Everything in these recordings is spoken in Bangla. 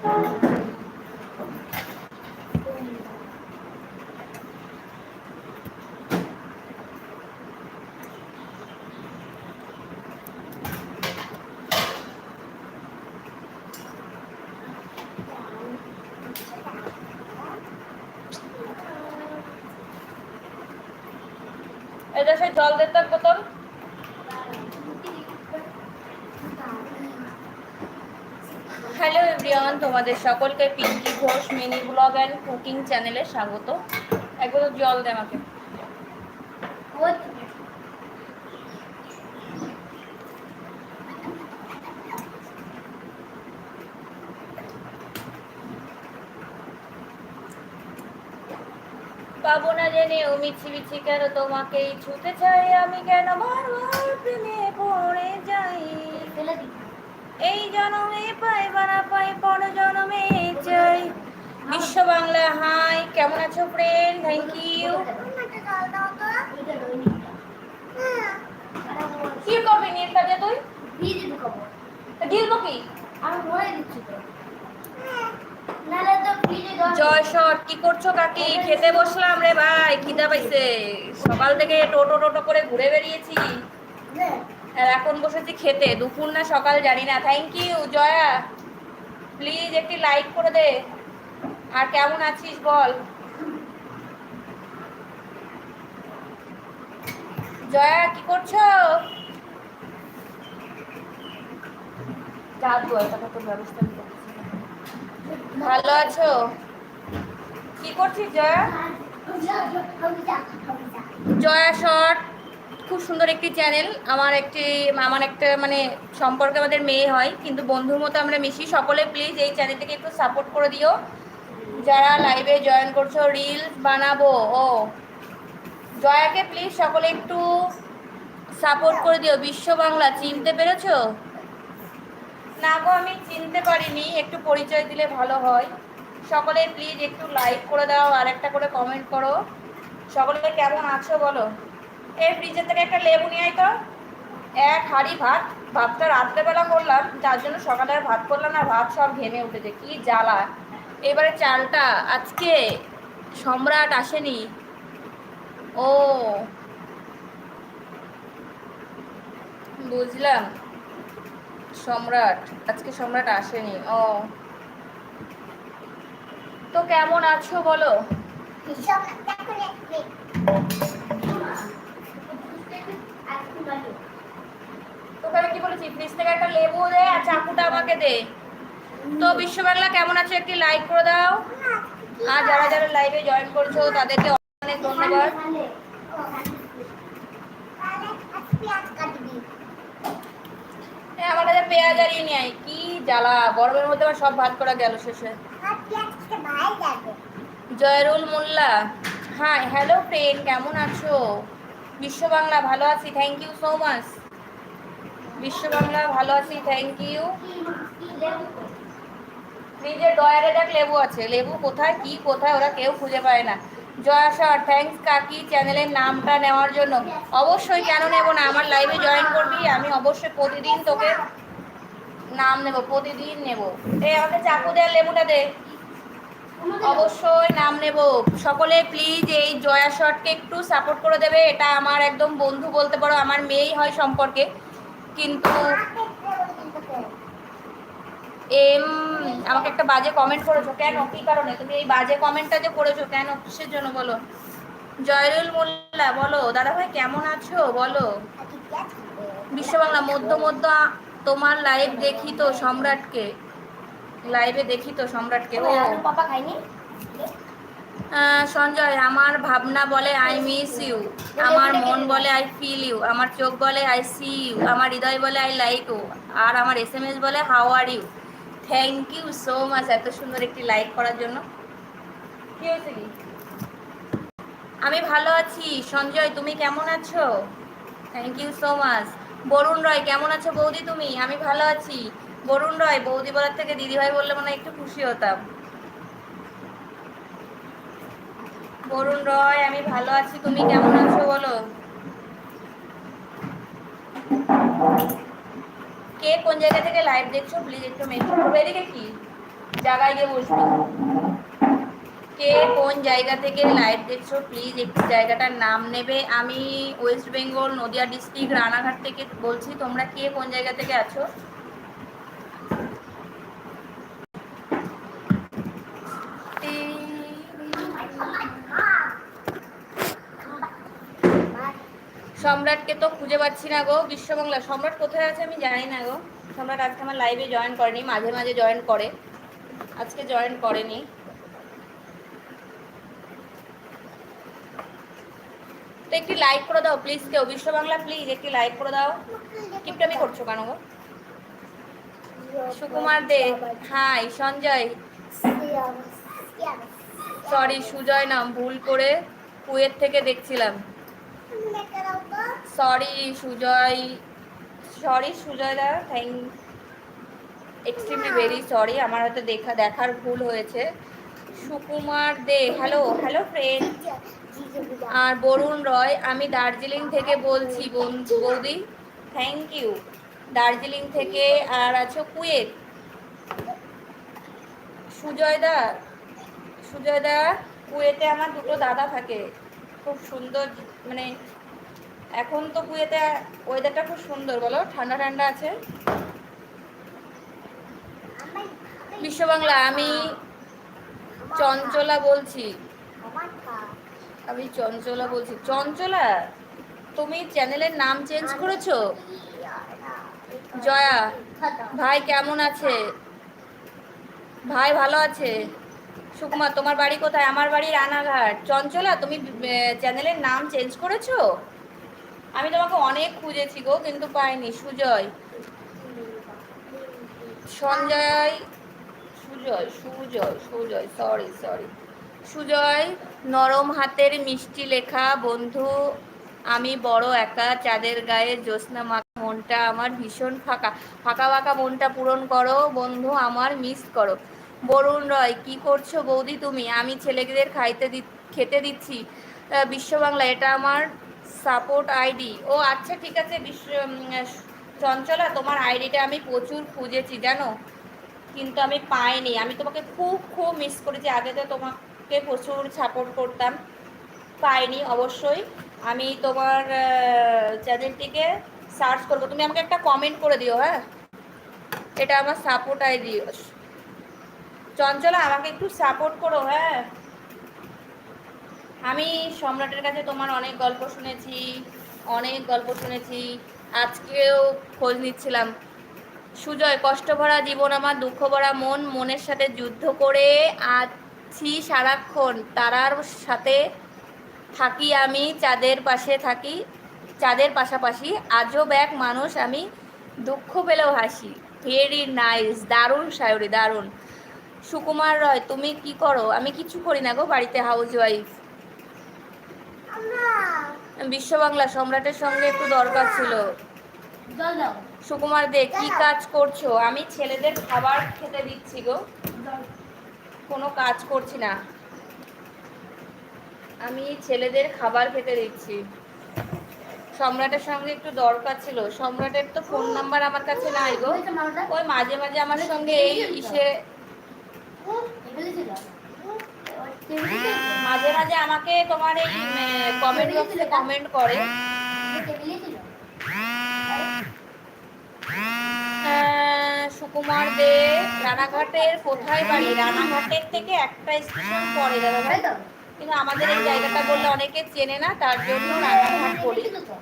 এটা সে জল দে তো বোতল হ্যালো এভরিওয়ান তোমাদের সকলকে Pinki Ghosh mini blog and cooking চ্যানেলে স্বাগত। একবার জল দে আমাকে। পাবো না জেনে ও মিছি মিছি কেন তোমাকেই ছুতে চাই? আমি কেন বারবার প্রেমে পড়ে যাই? এই জনমে পাই বানা পাই পর জনমে চাই। বিশ্ব বাংলা, হাই, কেমন আছো ফ্রেন্ড থ্যাংক ইউ কি করবি নীল কাজে তুই ঢিলবো কি? জয় শট কি করছ কাকি? খেতে বসলাম রে ভাই, খিদা পাইছে। সকাল থেকে টোটো টোটো করে ঘুরে বেরিয়েছি। আর এখন বসেছি খেতে। দুপুর না সকাল জানি না। Thank you Jaya. প্লিজ একটি লাইক করে দে। আর কেমন আছিস বল? জয়া কি করছ। ভালো আছো? কি করছিস জয়া? জয়া শর্ট। খুব সুন্দর একটি চ্যানেল আমার একটি, আমার একটা মানে সম্পর্কে আমাদের মেয়ে হয়, কিন্তু বন্ধুর মতো আমরা মিশি। সকলে প্লিজ এই চ্যানেলটিকে একটু সাপোর্ট করে দিও। যারা লাইভে জয়েন করছ রিলস বানাবো, ও। জয়াকে প্লিজ সকলে একটু সাপোর্ট করে দিও। বিশ্ব বাংলা, চিনতে পেরেছ? না গো, আমি চিনতে পারিনি। একটু পরিচয় দিলে ভালো হয়। সকলে প্লিজ একটু লাইক করে দাও আর একটা করে কমেন্ট করো। সকলে কেমন আছো বলো? এই ফ্রিজের থেকে একটা লেবু নিয়ে আয় তো। এক হাঁড়ি ভাত, ভাতটা রাত্রেবেলা করলাম, যার জন্য সকালে ভাত করলাম না ভাত সব ঘেমে উঠেছে, কি জ্বালা। এবারে চালটা, আজকে সম্রাট আসেনি। ও, বুঝলাম। সম্রাট, আজকে সম্রাট আসেনি, ও। তো কেমন আছো বলো? তোকে আমি কি কি জ্বালা। গরমের মধ্যে সব ভাত করা গেল শেষে। Joyrul Molla. Hi hello friend কেমন আছো? বিশ্ব বাংলা ভালো আছি থ্যাংক ইউ সো মাচ বিশ্ব বাংলা ভালো আছি থ্যাংক ইউ ফ্রিজের ডয়ারে দেখ লেবু আছে, লেবু কোথায়, কি কোথায়, ওরা কেউ খুঁজে পায় না। জয়া স্যার থ্যাংকস কাকি চ্যানেলের নামটা নেওয়ার জন্য। অবশ্যই কেন নেব না, আমার লাইভে জয়েন করবি, আমি অবশ্যই প্রতিদিন তোকে নাম নেব, প্রতিদিন নেব। এই আমাকে চাকু দেওয়ার লেবুটা দে। অবশ্যই নাম নেব। সকলে প্লিজ এই জয়া শটকে একটু সাপোর্ট করে দেবে, এটা আমার একদম বন্ধু বলতে পারো, আমার মেয়েই হয় সম্পর্কে। কিন্তু এম, আমাকে একটা বাজে কমেন্ট করেছ। কেন? কি কারণে? তুমি এই বাজে কমেন্টটা যে করেছ, কেন? কিসের জন্য বলো? জয়রুল মোল্লা, বলো। দাদা ভাই কেমন আছো? বলো। বিশ্ব বাংলা মধ্য মধ্য তোমার লাইভ দেখি তো সম্রাটকে। লাইভে দেখি তো সম্রাটকে ও পাপা খাইনি। সঞ্জয় আমার ভাবনা বলে আই মিস ইউ আমার মন বলে আই ফিল ইউ আমার চোখ বলে আই সি ইউ আমার হৃদয় বলে আই লাইক ইউ আর আমার এস এম এস বলে how are you thank you so much এত সুন্দর একটি লাইক করার জন্য। কি হয়েছে কি? আমি ভালো আছি। সঞ্জয় তুমি কেমন আছো? Thank you so much Barun Roy কেমন আছো বৌদি তুমি? আমি ভালো আছি। বরুণ রয়, বৌদি বলার থেকে দিদিভাই বললে মনে একটু খুশি হতাম। বরুণ রয়, আমি ভালো আছি, তুমি কেমন আছো বলো? কে কোন জায়গা থেকে লাইভ দেখছ? প্লিজ একটু মেনশন করবে এদিকে কি? জায়গায় গিয়ে বসবি। কে কোন জায়গা থেকে লাইভ দেখছ? প্লিজ একটু জায়গাটার নাম নেবে। আমি ওয়েস্ট বেঙ্গল নদিয়া ডিস্ট্রিক্ট রানাঘাট থেকে বলছি, তোমরা কে কোন জায়গা থেকে আছো? সম্রাটকে তো খুঁজে পাচ্ছি না গো, বিশ্ববাংলা। সম্রাট কোথায় আছে আমি জানি না গো। সম্রাট আজকে আমার লাইভে জয়েন করেনি, মাঝে মাঝে জয়েন করে। আজকে জয়েন করেনি। তো একটি লাইক করে দাও প্লিজ কেউ। বিশ্ব বাংলা প্লিজ একটি লাইক করে দাও। কিপটামি করছ কেন গো? সুকুমার দে, হাই, সঞ্জয়। সরি সুজয় নাম ভুল করে কুয়েত থেকে দেখছিলাম। Sorry Sujoy sorry Sujoy da thank extremely very sorry আমার হয়তো দেখা দেখার ভুল হয়েছে। Sukumar De hello hello friend আর বরুণ রয় আমি দার্জিলিং থেকে বলছি বন্ধু বৌদি থ্যাংক ইউ দার্জিলিং থেকে আর আছো কুয়েত। সুজয়দা সুজয়দা কুয়েতে আমার দুটো দাদা থাকে। খুব সুন্দর মানে এখন তো কুয়েতে ওয়েদারটা খুব সুন্দর, বলো? ঠান্ডা ঠান্ডা আছে? বিশ্ব বাংলা, আমি চঞ্চলা বলছি। আমি চঞ্চলা বলছি। চঞ্চলা, তুমি চ্যানেলের নাম চেঞ্জ করেছ? জয়া, ভাই কেমন আছে? ভাই ভালো আছে? সুকুমার, তোমার বাড়ি কোথায়? আমার বাড়ি রানাঘাট। চঞ্চলা, তুমি চ্যানেলের নাম চেঞ্জ করেছ? আমি তোমাকে অনেক খুঁজেছি গো, কিন্তু পাইনি। সুজয়। সঞ্জয়, সুজয় সুজয় সুজয় সরি সরি সুজয়, নরম হাতের মিষ্টি লেখা। বন্ধু, আমি বড় একা, চাঁদের গায়ে জ্যোৎস্না মাখা মনটা আমার ভীষণ ফাঁকা। ফাঁকা ফাঁকা মনটা পূরণ করো। বন্ধু, আমার মিস করো। বরুণ রয় কি করছ বৌদি তুমি? আমি ছেলেদের খাইতে দি খেতে দিচ্ছি। আহ, বিশ্ব বাংলা এটা আমার সাপোর্ট আইডি ও আচ্ছা ঠিক আছে বিশ্ব চঞ্চলা তোমার আইডিটা আমি প্রচুর খুঁজেছি জানো? কিন্তু আমি পাইনি। আমি তোমাকে খুব খুব মিস করেছি। আগে তো তোমাকে প্রচুর সাপোর্ট করতাম। পাইনি অবশ্যই। আমি তোমার চ্যানেলটিকে সার্চ করব। তুমি আমাকে একটা কমেন্ট করে দিও হ্যাঁ? এটা আমার সাপোর্ট আইডি চঞ্চলা, আমাকে একটু সাপোর্ট করো হ্যাঁ? আমি সম্রাটের কাছে তোমার অনেক গল্প শুনেছি, অনেক গল্প শুনেছি। আজকেও খোঁজ নিচ্ছিলাম। সুজয়, কষ্ট ভরা জীবন আমার, দুঃখ ভরা মন, মনের সাথে যুদ্ধ করে আছি সারাক্ষণ। তারার সাথে থাকি আমি, চাঁদের পাশে থাকি, চাঁদের পাশাপাশি আজব এক মানুষ আমি, দুঃখ পেলেও হাসি। ভেরি নাইস দারুণ, সায়রি, দারুণ। সুকুমার রয়, তুমি কি করো? আমি কিছু করি না গো বাড়িতে হাউস ওয়াইফ বিশ্ব বাংলা সম্রাটের সঙ্গে একটু দরকার ছিল। সুকুমার দে, কি কাজ করছ? আমি ছেলেদের খাবার খেতে দিচ্ছি গো। কোনো কাজ করছি না। আমি ছেলেদের খাবার খেতে দিচ্ছি। সম্রাটের সঙ্গে একটু দরকার ছিল। সম্রাটের তো ফোন নাম্বার আমার কাছে নাই গো। ওই মাঝে মাঝে আমার সঙ্গে এই ইসে মাঝে মাঝে আমাকে তোমার এই কমেন্ট বক্সে কমেন্ট করে। সুকুমার দে, রানাঘাটের কোথায় বাড়ি? রানাঘাটের থেকে একটা স্টেশন পরে দাদা ভাই কিন্তু আমাদের এই জায়গাটা বললে অনেকে চেনে না, তার জন্য রানাঘাট বলি কর।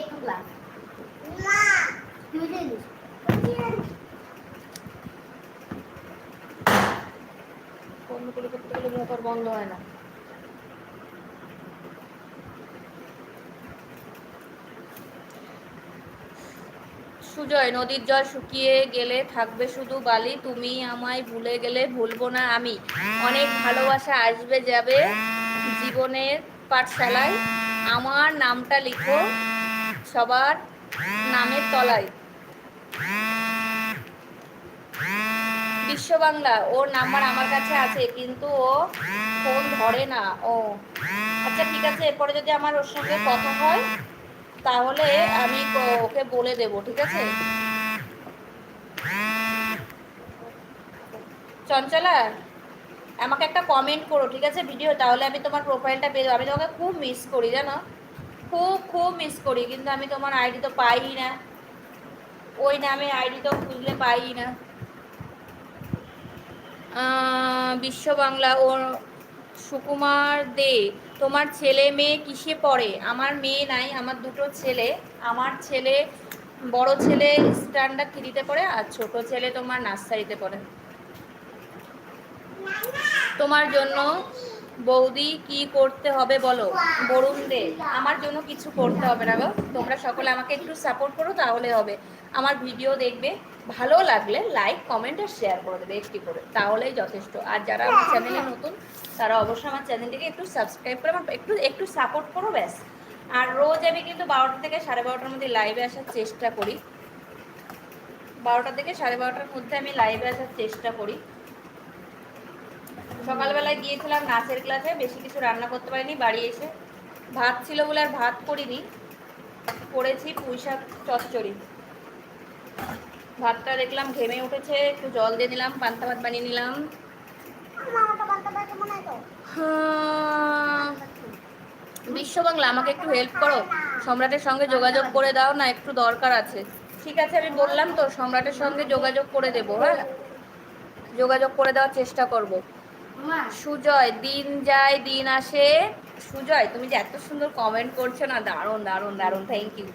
একটু ক্লাস বন্ধ হয় না সুজয়, নদীর জল শুকিয়ে গেলে থাকবে শুধু বালি। তুমি আমায় ভুলে গেলে ভুলবো না আমি। অনেক ভালোবাসা আসবে যাবে জীবনের পাঠশালায়। আমার নামটা লিখো সবার নামের তলায়। বিশ্ব বাংলা ওর নাম্বার আমার কাছে আছে, কিন্তু ও ফোন ধরে না। ও। আচ্ছা ঠিক আছে, এরপরে যদি আমার ওর সঙ্গে কথা হয়, তাহলে আমি ওকে বলে দেবো, ঠিক আছে? চঞ্চলা, আমাকে একটা কমেন্ট করো, ঠিক আছে ভিডিও তাহলে আমি তোমার প্রোফাইলটা পেয়ে আমি তোমাকে খুব মিস করি, জানো? খুব খুব মিস করি, কিন্তু আমি তোমার আইডি তো পাই না। ওই নামে আইডি তো খুঁজলে পাই না। বিশ্ব বাংলা ও সুকুমার দে, তোমার ছেলে মেয়ে কিসে পড়ে? আমার মেয়ে নাই, আমার দুটো ছেলে। আমার ছেলে, বড় ছেলে স্ট্যান্ডার্ড থ্রিতে পড়ে আর ছোট ছেলে তোমার নার্সারিতে পড়ে। তোমার জন্য বৌদি, কি করতে হবে বলো? বরুণ দে আমার জন্য কিছু করতে হবে না গো। তোমরা সকলে আমাকে একটু সাপোর্ট করো, তাহলে হবে। আমার ভিডিও দেখবে, ভালো লাগলে লাইক কমেন্ট আর শেয়ার করে দেবে, একটি করে। তাহলেই যথেষ্ট। আর যারা আমার চ্যানেলে নতুন, তারা অবশ্যই আমার চ্যানেলটিকে একটু সাবস্ক্রাইব করে আমার একটু একটু সাপোর্ট করো ব্যাস। আর রোজ আমি কিন্তু বারোটা থেকে সাড়ে বারোটার মধ্যে লাইভে আসার চেষ্টা করি। বারোটা থেকে সাড়ে বারোটার মধ্যে আমি লাইভে আসার চেষ্টা করি। সকালবেলায় গিয়েছিলাম নাচের ক্লাসে বেশি কিছু রান্না করতে পারিনি, বাড়ি এসে ভাত ছিল বলে আর ভাত করিনি, করেছি পুঁই শাক চচ্চড়ি। ভাতটা দেখলাম ঘেমে উঠেছে, একটু জল দিয়ে নিলাম, পান্তা ভাত বানিয়ে নিলাম। হয়, বিশ্ব বাংলা, আমাকে একটু হেল্প করো। সম্রাটের সঙ্গে যোগাযোগ করে দাও, না একটু দরকার আছে। ঠিক আছে, আমি বললাম তো, সম্রাটের সঙ্গে যোগাযোগ করে দেবো হ্যাঁ? যোগাযোগ করে দেওয়ার চেষ্টা করব। সুজয়, দিন যায়, দিন আসে। সুজয়, তুমি যে এত সুন্দর কমেন্ট করছ না, দারুণ দারুণ দারুণ থ্যাংক ইউ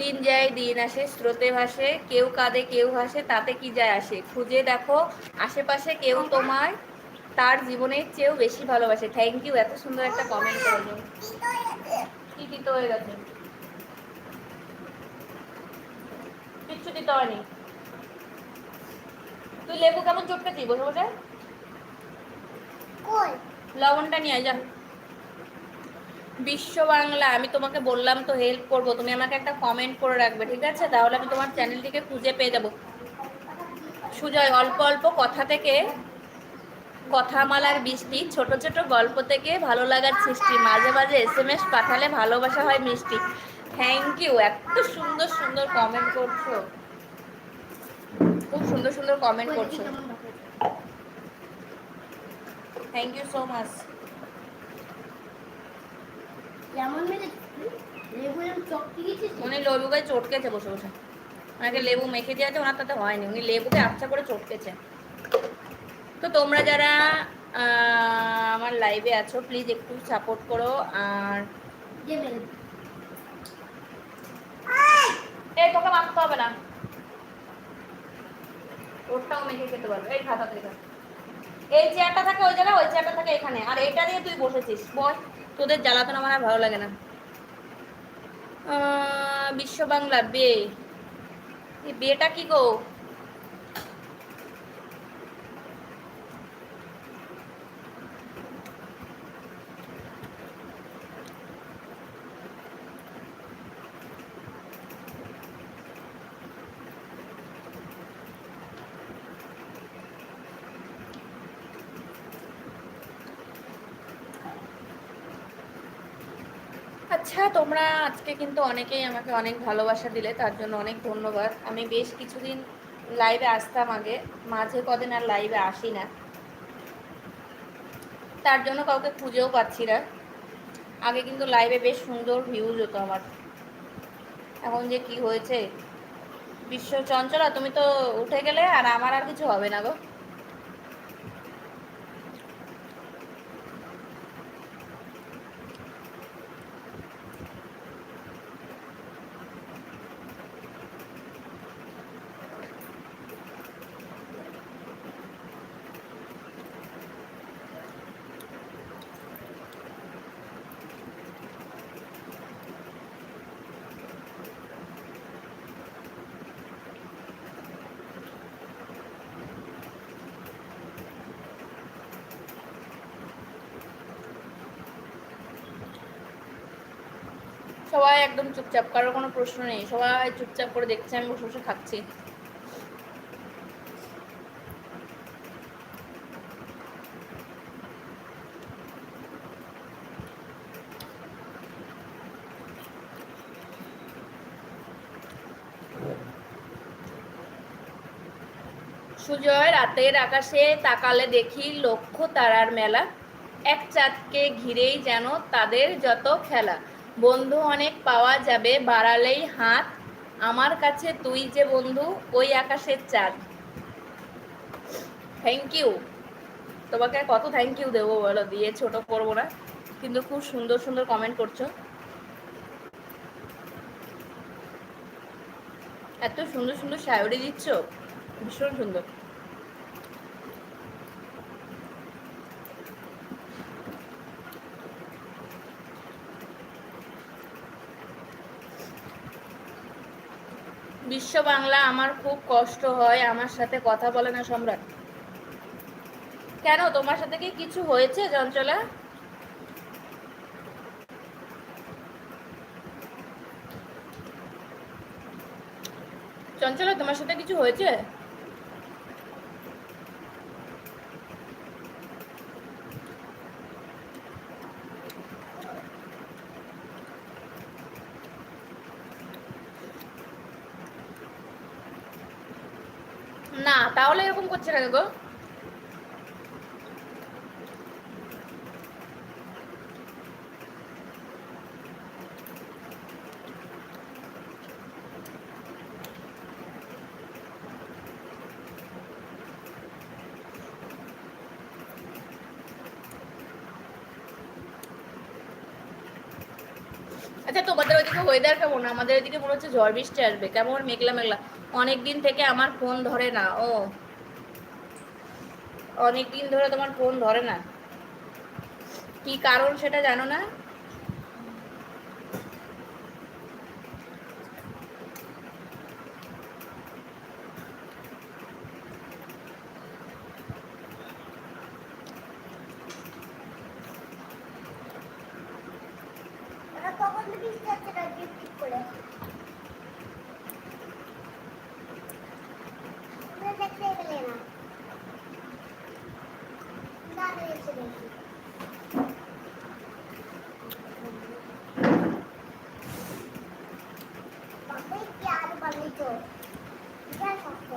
দিন যায়, দিন আসে, স্রোতে ভাসে, কেউ কাঁদে, কেউ হাসে, তাতে কি যায় আসে? খুঁজে দেখো, আশেপাশে কেউ তোমার তার জীবনের চেয়েও বেশি ভালোবাসে। থ্যাংক ইউ এত সুন্দর একটা কমেন্ট জন্য কি দিতে হয়ে গেছে? কিচ্ছু দিতে হয়নি। তুই লেবু কেমন চটকেছিস বসে বসে লবণটা নিয়ে যা। বিশ্ব বাংলা আমি তোমাকে বললাম তো হেল্প করব। তুমি আমাকে একটা কমেন্ট করে রাখবে ঠিক আছে? তাহলে আমি তোমার চ্যানেলটিকে খুঁজে পেয়ে যাব। সুজয় অল্প অল্প কথা থেকে কথামালার বৃষ্টি ছোট ছোট গল্প থেকে ভালো লাগার সৃষ্টি মাঝে মাঝে এস এম এস পাঠালে ভালোবাসা হয় মিষ্টি। থ্যাংক ইউ এত সুন্দর সুন্দর কমেন্ট করছ। খুব সুন্দর সুন্দর কমেন্ট করছ। থ্যাংক ইউ সো মাচ মেরে লেবু উনি লেবুকে চটকেছে বসে বসে। ওনাকে লেবু মেখে দিয়েছে ওনার তাতে হয়নি। উনি লেবুকে আচ্ছা করে চটকেছে তো তোমরা যারা আমার লাইভে আছো প্লিজ একটু সাপোর্ট করো। আর এই, তোকে মাখতে হবে না। ওরটাও মেখে খেতে পারবে। এই খাতা থেকে এই চেয়ারটা থাকে ওই জায়গায়, ওই চেয়ারটা থাকে এখানে। আর এইটা দিয়ে তুই বসেছিস। বল তোদের জ্বালাতন আমার আর ভালো লাগে না। বিশ্ব বাংলা বে বেটা কি গো আচ্ছা তোমরা আজকে কিন্তু অনেকেই আমাকে অনেক ভালোবাসা দিলে, তার জন্য অনেক ধন্যবাদ। আমি বেশ কিছুদিন লাইভে আসতাম আগে, মাঝে কদিন আর লাইভে আসি না তার জন্য কাউকে খুঁজেও পাচ্ছি না। আগে কিন্তু লাইভে বেশ সুন্দর ভিউজ হতো আমার। এখন যে কি হয়েছে? বিশ্ব চঞ্চলা তুমি তো উঠে গেলে আর আমার আর কিছু হবে না গো। সবাই একদম চুপচাপ, কারোর কোনো প্রশ্ন নেই। সবাই চুপচাপ করে দেখছে, আমি বসে বসে খাচ্ছি। সুজয় রাতের আকাশে তাকালে দেখি লক্ষ্য তারার মেলা। এক চাঁদকে ঘিরেই যেন তাদের যত খেলা। বন্ধু অনেক পাওয়া যাবে, বাড়ালেই হাত। আমার কাছে তুই যে বন্ধু, ওই আকাশের চাঁদ। থ্যাংক ইউ তোমাকে কত থ্যাংক ইউ দেবো বলো? দিয়ে ছোট করব না। কিন্তু খুব সুন্দর সুন্দর কমেন্ট করছ। এত সুন্দর সুন্দর শায়রি দিচ্ছ। ভীষণ সুন্দর। বিশ্ব বাংলা আমার খুব কষ্ট হয়, আমার সাথে কথা বলে না সম্রাট। কেন, তোমার সাথে কি কিছু হয়েছে, চঞ্চলা? চঞ্চলা, তোমার সাথে কিছু হয়েছে না তাহলে এরকম করছে না গো। আচ্ছা তোমাদের ওইদিকে ওয়েদার কেমন? আমাদের ওইদিকে মনে হচ্ছে ঝড় বৃষ্টি আসবে। কেমন? মেঘলা মেঘলা অনেক দিন থেকে আমার ফোন ধরে না, ও। অনেক দিন ধরে তোমার ফোন ধরে না। কি কারণ সেটা জানো না ওরা কখন বৃষ্টি হচ্ছে না ঠিক করে আমরা দেখতে গেলে না দাঁড়িয়ে এসে দেখি বাবাই কি আর বানাইছো এটা শক্ত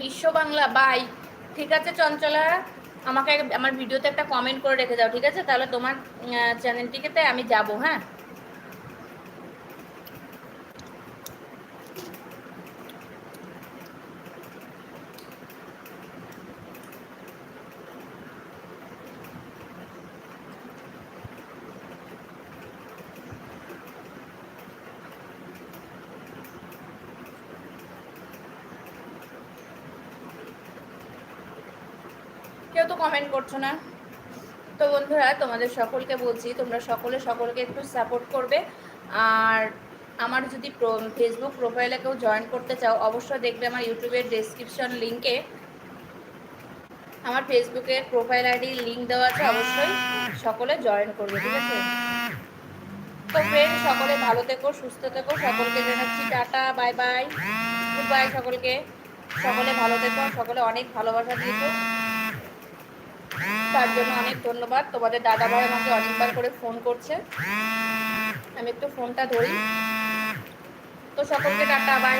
বিশ্ব বাংলা বাই ঠিক আছে চঞ্চলা? আমাকে আমার ভিডিওতে একটা কমেন্ট করে রেখে দাও ঠিক আছে? তাহলে তোমার চ্যানেলটিকে আমি যাব হ্যাঁ কেউ তো কমেন্ট করছ না? তো বন্ধুরা, তোমাদের সকলকে বলছি, তোমরা সকলে সকলকে একটু সাপোর্ট করবে। আর আমার যদি ফেসবুক প্রোফাইলে কেউ জয়েন করতে চাও, অবশ্যই দেখবে আমার ইউটিউবের ডেসক্রিপশন লিঙ্কে আমার ফেসবুকের প্রোফাইল আইডি লিঙ্ক দেওয়া আছে, অবশ্যই সকলে জয়েন করবে, ঠিক আছে? তো ফ্রেন্ড সকলে ভালো থেকো, সুস্থ থেকো, সকলকে জানাচ্ছি tata bye bye good bye সকলকে। সকলে ভালো থেকো সকলে অনেক ভালোবাসা দিয়েছ। তার জন্য অনেক ধন্যবাদ। তোমাদের দাদা ভাই আমাকে অনেকবার করে ফোন করছে। আমি একটু ফোনটা ধরি। তো সকলকে টাটা, বাই।